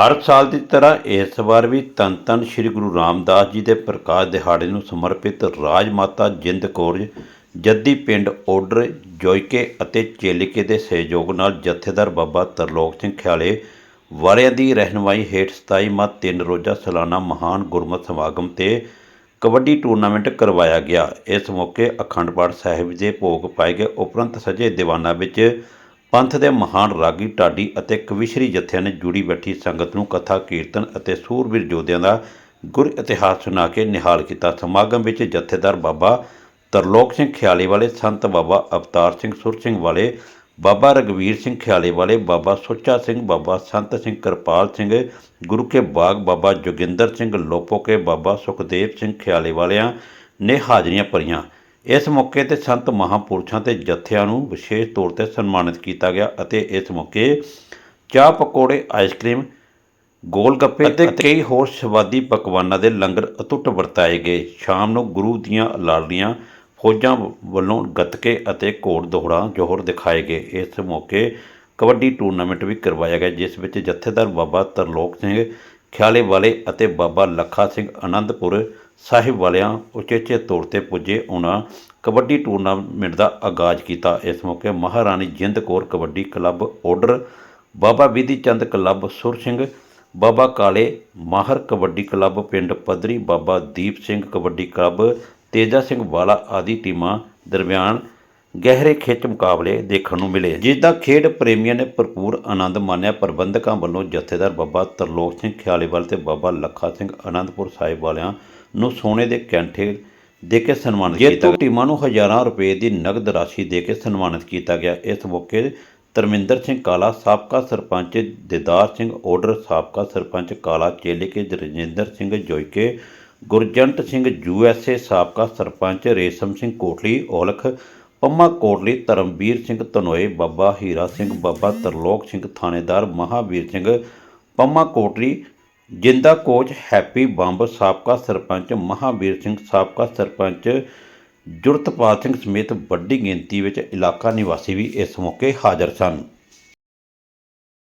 ਹਰ ਸਾਲ ਦੀ ਤਰ੍ਹਾਂ ਇਸ ਵਾਰ ਵੀ ਧੰਨ ਧੰਨ ਸ੍ਰੀ ਗੁਰੂ ਰਾਮਦਾਸ ਜੀ ਦੇ ਪ੍ਰਕਾਸ਼ ਦਿਹਾੜੇ ਨੂੰ ਸਮਰਪਿਤ ਰਾਜ ਮਾਤਾ ਜਿੰਦ ਕੌਰ ਜੱਦੀ ਪਿੰਡ ਓਡਰ, ਜੋਇਕੇ ਅਤੇ ਚੇਲਿਕੇ ਦੇ ਸਹਿਯੋਗ ਨਾਲ ਜਥੇਦਾਰ ਬਾਬਾ ਤਰਲੋਕ ਸਿੰਘ ਖਿਆਲੇ ਵਾਲਿਆਂ ਦੀ ਰਹਿਨੁਮਾਈ ਹੇਠ 27 ਮਾ ਤਿੰਨ ਰੋਜ਼ਾ ਸਾਲਾਨਾ ਮਹਾਨ ਗੁਰਮਤਿ ਸਮਾਗਮ ਤੇ ਕਬੱਡੀ ਟੂਰਨਾਮੈਂਟ ਕਰਵਾਇਆ ਗਿਆ। ਇਸ ਮੌਕੇ ਅਖੰਡ ਪਾਠ ਸਾਹਿਬ ਦੇ ਭੋਗ ਪਾਏ ਗਏ। ਉਪਰੰਤ ਸਜੇ ਦੀਵਾਨਾਂ ਵਿੱਚ ਪੰਥ ਦੇ ਮਹਾਨ ਰਾਗੀ ਢਾਡੀ ਅਤੇ ਕਵਿਸ਼ਰੀ ਜਥਿਆਂ ਨੇ ਜੁੜੀ ਬੈਠੀ ਸੰਗਤ ਨੂੰ ਕਥਾ, ਕੀਰਤਨ ਅਤੇ ਸੂਰਬੀਰ ਯੋਧਿਆਂ ਦਾ ਗੁਰ ਇਤਿਹਾਸ ਸੁਣਾ ਕੇ ਨਿਹਾਲ ਕੀਤਾ। ਸਮਾਗਮ ਵਿੱਚ ਜਥੇਦਾਰ ਬਾਬਾ ਤਰਲੋਕ ਸਿੰਘ ਖਿਆਲੇ ਵਾਲੇ, ਸੰਤ ਬਾਬਾ ਅਵਤਾਰ ਸਿੰਘ ਸੁਰ ਸਿੰਘ ਵਾਲੇ, ਬਾਬਾ ਰਗਵੀਰ ਸਿੰਘ ਖਿਆਲੇ ਵਾਲੇ, ਬਾਬਾ ਸੁੱਚਾ ਸਿੰਘ, ਬਾਬਾ ਸੰਤ ਸਿੰਘ ਕਿਰਪਾਲ ਸਿੰਘ, ਗੁਰੂ ਕੇ ਬਾਗ, ਬਾਬਾ ਜੋਗਿੰਦਰ ਸਿੰਘ ਲੋਪੋ ਕੇ ਬਾਬਾ ਸੁਖਦੇਵ ਸਿੰਘ ਖਿਆਲੇ ਵਾਲਿਆਂ ਨੇ ਹਾਜ਼ਰੀਆਂ ਭਰੀਆਂ। ਇਸ ਮੌਕੇ ਤੇ ਸੰਤ ਮਹਾਪੁਰਸ਼ਾਂ ਤੇ ਜਥਿਆਂ ਨੂੰ ਵਿਸ਼ੇਸ਼ ਤੌਰ ਤੇ ਸਨਮਾਨਿਤ ਕੀਤਾ ਗਿਆ ਅਤੇ ਇਸ ਮੌਕੇ ਚਾਹ ਪਕੌੜੇ ਆਈਸਕ੍ਰੀਮ ਗੋਲ ਗੱਪੇ ਅਤੇ ਕਈ ਹੋਰ ਸਵਾਦੀ ਪਕਵਾਨਾਂ ਦੇ ਲੰਗਰ ਅਤੁੱਟ ਵਰਤਾਏ ਗਏ। ਸ਼ਾਮ ਨੂੰ ਗੁਰੂ ਦੀਆਂ ਲਾੜੀਆਂ ਫੌਜਾਂ ਵੱਲੋਂ ਗੱਤਕੇ ਅਤੇ ਘੋੜ ਦੋਹੜਾ ਜੋਹਰ ਦਿਖਾਏ ਗਏ। ਇਸ ਮੌਕੇ ਕਬੱਡੀ ਟੂਰਨਾਮੈਂਟ ਵੀ ਕਰਵਾਇਆ ਗਿਆ ਜਿਸ ਵਿੱਚ ਜਥੇਦਾਰ ਬਾਬਾ ਤਰਲੋਕ ਸਿੰਘ ਖਿਆਲੇ ਵਾਲੇ ਅਤੇ ਬਾਬਾ ਲੱਖਾ ਸਿੰਘ ਆਨੰਦਪੁਰ ਸਾਹਿਬ ਵਾਲਿਆਂ ਉਚੇਚੇ ਤੌਰ ਤੇ ਪੁੱਜੇ ਉਹਨਾਂ ਕਬੱਡੀ ਟੂਰਨਾਮੈਂਟ ਦਾ ਆਗਾਜ਼ ਕੀਤਾ। ਇਸ ਮੌਕੇ ਮਹਾਰਾਣੀ ਜਿੰਦ ਕੌਰ ਕਬੱਡੀ ਕਲੱਬ ਆਰਡਰ, ਬਾਬਾ ਵਿਧੀ ਚੰਦ ਕਲੱਬ ਸੁਰ ਸਿੰਘ, ਬਾਬਾ ਕਾਲੇ ਮਾਹਰ ਕਬੱਡੀ ਕਲੱਬ ਪਿੰਡ ਪਦਰੀ ਬਾਬਾ ਦੀਪ ਸਿੰਘ ਕਬੱਡੀ ਕਲੱਬ, ਤੇਜਾ ਸਿੰਘ ਵਾਲਾ ਆਦਿ ਟੀਮਾਂ ਦਰਮਿਆਨ ਗਹਿਰੇ ਖਿੱਚ ਮੁਕਾਬਲੇ ਦੇਖਣ ਨੂੰ ਮਿਲੇ। ਜਿਸ ਦਾ ਖੇਡ ਪ੍ਰੇਮੀਆਂ ਨੇ ਭਰਪੂਰ ਆਨੰਦ ਮਾਣਿਆ, ਪ੍ਰਬੰਧਕਾਂ ਵੱਲੋਂ ਜਥੇਦਾਰ ਬਾਬਾ ਤਰਲੋਕ ਸਿੰਘ ਖਿਆਲੀਵਾਲ ਤੇ ਬਾਬਾ ਲੱਖਾ ਸਿੰਘ ਅਨੰਦਪੁਰ ਸਾਹਿਬ ਵਾਲਿਆਂ ਨੂੰ ਸੋਨੇ ਦੇ ਕੈਂਠੇ ਦੇ ਕੇ ਸਨਮਾਨਿਤ ਕੀਤਾ ਗਿਆ। ਟੀਮਾਂ ਨੂੰ ਹਜ਼ਾਰਾਂ ਰੁਪਏ ਦੀ ਨਗਦ ਰਾਸ਼ੀ ਦੇ ਕੇ ਸਨਮਾਨਿਤ ਕੀਤਾ ਗਿਆ। ਇਸ ਮੌਕੇ ਧਰਮਿੰਦਰ ਸਿੰਘ ਕਾਲਾ, ਸਾਬਕਾ ਸਰਪੰਚ ਦਿਦਾਰ ਸਿੰਘ ਓਡਰ ਸਾਬਕਾ ਸਰਪੰਚ ਕਾਲਾ ਚੇਲਿਕੇ ਰਜਿੰਦਰ ਸਿੰਘ ਜੋਇਕੇ, ਗੁਰਜੰਟ ਸਿੰਘ ਯੂਐਸਏ ਸਾਬਕਾ ਸਰਪੰਚ ਰੇਸ਼ਮ ਸਿੰਘ ਕੋਟਲੀ, ਔਲਖ ਪੰਮਾ ਕੋਟਲੀ, ਧਰਮਵੀਰ ਸਿੰਘ ਧਨੋਏ, ਬਾਬਾ ਹੀਰਾ ਸਿੰਘ, ਬਾਬਾ ਤਰਲੋਕ ਸਿੰਘ ਥਾਣੇਦਾਰ, ਮਹਾਵੀਰ ਸਿੰਘ ਪੰਮਾ ਕੋਟਲੀ ਜਿੰਦਾ ਕੋਚ ਹੈਪੀ ਬੰਬ, ਸਾਬਕਾ ਸਰਪੰਚ ਮਹਾਵੀਰ ਸਿੰਘ, ਸਾਬਕਾ ਸਰਪੰਚ ਜੁਰਤਪਾਲ ਸਿੰਘ ਸਮੇਤ ਵੱਡੀ ਗਿਣਤੀ ਵਿੱਚ ਇਲਾਕਾ ਨਿਵਾਸੀ ਵੀ ਇਸ ਮੌਕੇ ਹਾਜ਼ਰ ਸਨ।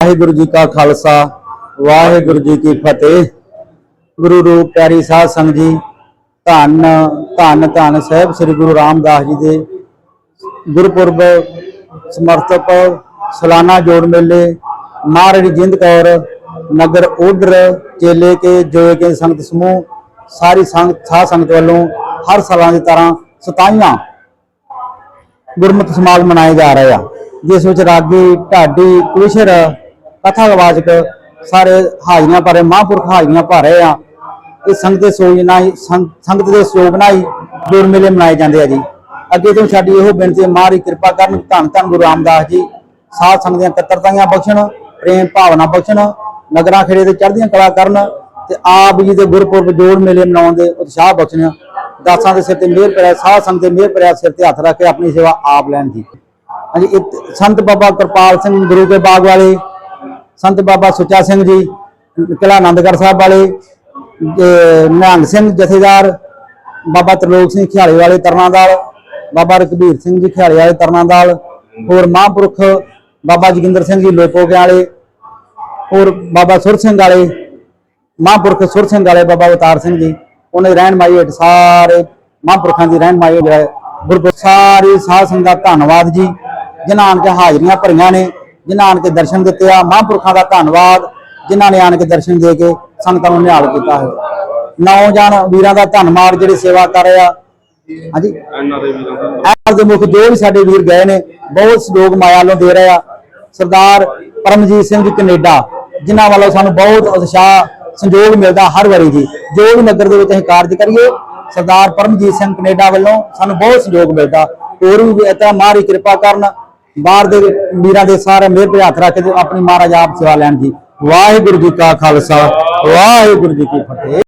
ਵਾਹਿਗੁਰੂ ਜੀ ਕਾ ਖਾਲਸਾ, ਵਾਹਿਗੁਰੂ ਜੀ ਕੀ ਫਤਿਹ। ਗੁਰੂ ਰੂਪ ਪਿਆਰੀ ਸਾਧ ਸੰਗਤ ਜੀ, ਧੰਨ ਧੰਨ ਧੰਨ ਸਾਹਿਬ ਸ੍ਰੀ ਗੁਰੂ ਰਾਮਦਾਸ ਜੀ ਦੇ ਗੁਰਪੁਰਬ ਸਮਰਥਕ ਸਲਾਨਾ ਜੋੜ ਮੇਲੇ ਮਹਾਰਾਣੀ ਜਿੰਦ ਕੌਰ, ਨਗਰ ਓਡਰ ਚੇਲੇ ਕੇ, ਜੋਏ ਕੇ, ਸੰਗਤ ਸਮੂਹ, ਸਾਰੀ ਸੰਗਤ ਸਾਧ ਸੰਗਤ ਵੱਲੋਂ ਹਰ ਸਾਲਾਂ ਦੀ ਤਰ੍ਹਾਂ 27ਵਾਂ ਗੁਰਮਤਿ ਸਮਾਗਮ ਮਨਾਏ ਜਾ ਰਹੇ ਆ, ਜਿਸ ਵਿੱਚ ਰਾਗੀ, ਢਾਡੀ, ਕੁਸ਼ਰ ਕਥਾਵਾਚਕ ਸਾਰੇ ਹਾਜ਼ਰੀਆਂ ਭਰੇ, ਮਹਾਂਪੁਰਖ ਹਾਜ਼ਰੀਆਂ ਭਰ ਰਹੇ ਆ। ਇਹ ਸੰਗਤ ਦੇ ਸੋਜ ਨਾਲ ਸੰਗਤ ਦੇ ਸੋਗ ਨਾਲ ਹੀ ਜੋੜ ਮੇਲੇ ਮਨਾਏ ਜਾਂਦੇ ਆ ਜੀ। ਅੱਗੇ ਤੋਂ ਸਾਡੀ ਇਹੋ ਬੇਨਤੀ ਹੈ ਮਾਰੀ ਕਿਰਪਾ ਕਰਨ, ਧੰਨ ਧੰਨ ਗੁਰੂ ਰਾਮਦਾਸ ਜੀ, ਸਾਧ ਸੰਗਤ ਦੀਆਂ ਕਤਰਤਾਈਆਂ ਬਖਸ਼ਣ, ਪ੍ਰੇਮ ਭਾਵਨਾ ਬਖਸ਼ਣ ਨਗਰਾਂ ਖੇੜੇ ਤੇ ਚੜ੍ਹਦੀਆਂ ਕਲਾ ਕਰਨ ਤੇ ਆਪ ਜੀ ਦੇ ਗੁਰਪੁਰਬ ਜੋੜ ਮੇਲੇ ਮਨਾਉਣ ਦੇ ਉਤਸ਼ਾਹ ਬਖਸ਼ਣ ਦਾਸਾਂ ਦੇ ਸਿਰ ਤੇ ਮਿਹਰ ਕਰਿਆ ਸਾਧ ਸੰਗਤ ਦੇ ਮਿਹਰ ਕਰਿਆ ਸਿਰ ਤੇ ਹੱਥ ਰੱਖ ਕੇ ਆਪਣੀ ਸੇਵਾ ਆਪ ਲੈਣ ਦੀ। ਹਾਂਜੀ ਇਹ ਸੰਤ ਬਾਬਾ ਕਿਰਪਾਲ ਸਿੰਘ ਗੁਰੂ ਕੇ ਬਾਗ ਵਾਲੇ, ਸੰਤ ਬਾਬਾ ਸੁੱਚਾ ਸਿੰਘ ਜੀ ਕਿਲਾ ਆਨੰਦਗੜ੍ਹ ਸਾਹਿਬ ਵਾਲੇ ਨਿਹੰਗ ਸਿੰਘ ਜਥੇਦਾਰ, ਬਾਬਾ ਤਰਲੋਕ ਸਿੰਘ ਖਿਆਲੇ ਵਾਲੇ ਤਰਨਾਂਦਾਲ ਬਾਬਾ ਰਕਬੀਰ ਸਿੰਘ ਜੀ ਖਿਆਲੇ ਵਾਲੇ ਤਰਨਾਂਦਾਲ ਹੋਰ ਮਹਾਂਪੁਰਖ ਬਾਬਾ ਜੋਗਿੰਦਰ ਸਿੰਘ ਜੀ ਲੋਪੋਕੇ ਵਾਲੇ ਹੋਰ ਬਾਬਾ ਸੁਰ ਸਿੰਘ ਵਾਲੇ ਮਹਾਂਪੁਰਖ ਸੁਰ ਸਿੰਘ ਵਾਲੇ ਬਾਬਾ ਅਵਤਾਰ ਸਿੰਘ ਜੀ ਉਹਨਾਂ ਦੀ ਰਹਿਨਮਾਈ ਹੇਠ ਸਾਰੇ ਮਹਾਂਪੁਰਖਾਂ ਦੀ ਰਹਿਨਮਾਈ ਜਿਹੜਾ ਗੁਰਪੁਰਖ ਸਾਰੇ ਸਾਧ ਸੰਗਤ ਦਾ ਧੰਨਵਾਦ ਜੀ ਜਿਨ੍ਹਾਂ ਆਣ ਕੇ ਹਾਜ਼ਰੀਆਂ ਭਰੀਆਂ ਨੇ ਜਿਨ੍ਹਾਂ ਆਣ ਕੇ ਦਰਸ਼ਨ ਦਿੱਤੇ ਆ ਮਹਾਂਪੁਰਖਾਂ ਦਾ ਧੰਨਵਾਦ ਜਿਨ੍ਹਾਂ ਨੇ ਆਣ ਕੇ ਦਰਸ਼ਨ ਦੇ ਕੇ ਸੰਗਤਾਂ ਨੂੰ ਨਿਹਾਲ ਕੀਤਾ ਹੈ। ਨੌਜਵਾਨ ਵੀਰਾਂ ਦਾ ਧੰਨਵਾਦ ਜਿਹੜੇ ਸੇਵਾ ਕਰ ਰਹੇ ਆ। ਹਾਂਜੀ? ਇਹਨਾਂ ਦੇ ਮੁਖ ਜੋ ਵੀ ਸਾਡੇ ਵੀਰ ਗਏ ਨੇ ਬਹੁਤ ਸਹਿਯੋਗ ਮਾਇਆ ਵੱਲੋਂ ਦੇ ਰਹੇ ਆ। ਸਰਦਾਰ ਪਰਮਜੀਤ ਸਿੰਘ ਜੀ ਕੈਨੇਡਾ। ਜਿਨ੍ਹਾਂ ਵੱਲੋਂ ਸਾਨੂੰ ਬਹੁਤ ਉਤਸ਼ਾਹ ਸੰਯੋਗ ਮਿਲਦਾ ਹਰ ਵਾਰੀ ਜੀ। ਜੋ ਵੀ ਨਗਰ ਦੇ ਵਿੱਚ ਅਸੀਂ ਕਾਰਜ ਕਰੀਏ, ਸਰਦਾਰ ਪਰਮਜੀਤ ਸਿੰਘ ਕੈਨੇਡਾ ਵੱਲੋਂ ਸਾਨੂੰ ਬਹੁਤ ਸੰਯੋਗ ਮਿਲਦਾ। ਹੋਰ ਵੀ ਇਤਾਂ ਮਾਰੀ ਕਿਰਪਾ ਕਰਨ, ਬਾਹਰ ਦੇ ਵੀਰਾਂ ਦੇ ਸਾਰੇ ਮਿਹਰ ਭਰੇ ਹੱਥ ਰੱਖ ਕੇ ਆਪਣੀ ਮਹਾਰਾਜ ਆਪ ਸੇਵਾ ਲੈਣ ਜੀ। ਵਾਹਿਗੁਰੂ ਜੀ ਕਾ ਖਾਲਸਾ, ਵਾਹਿਗੁਰੂ ਜੀ ਕੀ ਫਤਿਹ।